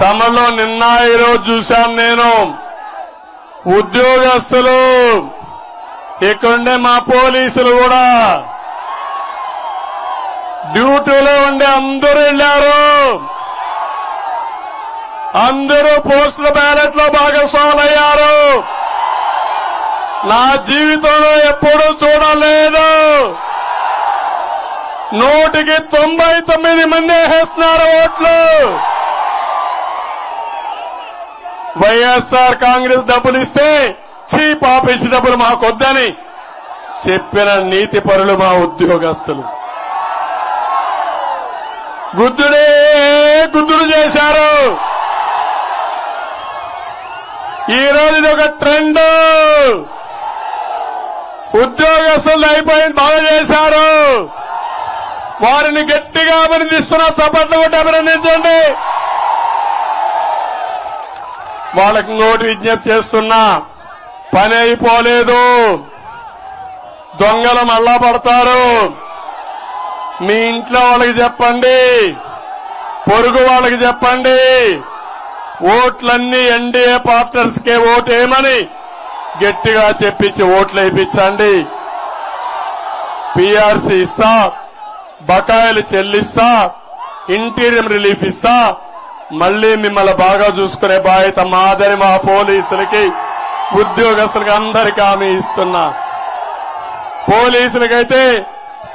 తమలో నిన్న ఈరోజు చూశాను నేను. ఉద్యోగస్తులు. ఇక్కడుండే మా పోలీసులు కూడా. డ్యూటీలో ఉండే అందరూ వెళ్ళారు. అందరూ పోస్టల్ బ్యాలెట్లో భాగస్వాములయ్యారు. నా జీవితంలో ఎప్పుడూ చూడలేదు. నూటికి తొంభై తొమ్మిది మంది వేస్తున్నారు ఓట్లు. వైఎస్ఆర్ కాంగ్రెస్ డబ్బులు ఇస్తే చీప్ ఆఫీస్ డబ్బులు మాకొద్దని చెప్పిన నీతి పరులు మా ఉద్యోగస్తులు. గుద్దుడే గుద్దుడు చేశారు. ఈ రోజు ఇది ఒక ట్రెండ్. ఉద్యోగస్తులు అయిపోయింది బాగా చేశారు. వారిని గట్టిగా అభినందిస్తున్న చప్పట్లు కూడా అభినందించండి. వాళ్ళకి నోటి విజ్ఞప్తి చేస్తున్నా పని అయిపోలేదు. దొంగలు మళ్ళా పడతారు. మీ ఇంట్లో వాళ్ళకి చెప్పండి పొరుగు వాళ్ళకి చెప్పండి. ఓట్లన్నీ ఎన్డీఏ పార్ట్నర్స్ కే ఓటేమని గట్టిగా చెప్పించి ఓట్లు వేయించండి. పీఆర్సీ ఇస్తా బకాయిలు చెల్లిస్తా ఇంటీరియం రిలీఫ్ ఇస్తా మళ్ళీ మిమ్మల్ని బాగా చూసుకునే బాధ్యత మాదని మా పోలీసులకి ఉద్యోగస్తులకి అందరికీ హామీ ఇస్తున్నా. పోలీసులకైతే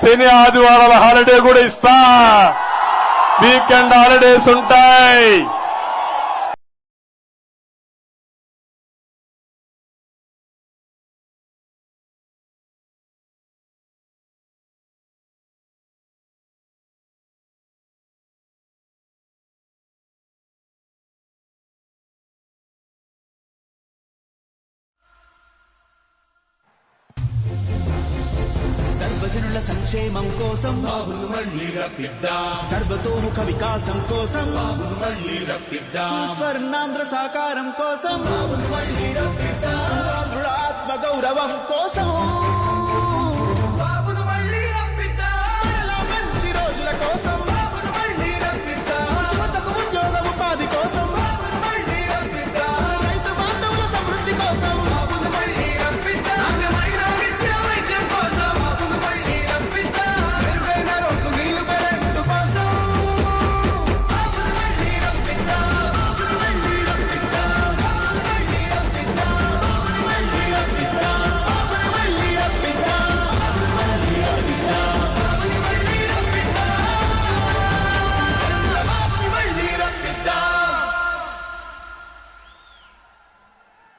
శని ఆదివారాల హాలిడే కూడా ఇస్తా. వీకెండ్ హాలిడేస్ ఉంటాయి. సర్వజనుల సంక్షేమం కోసం బాబును మళ్ళీ రప్పిద్దా. సర్వతోముఖ వికాసం కోసం బాబును మళ్ళీ రప్పిద్దా. స్వర్ణాంధ్ర సాకారం కోసం ఆత్మ గౌరవం కోసం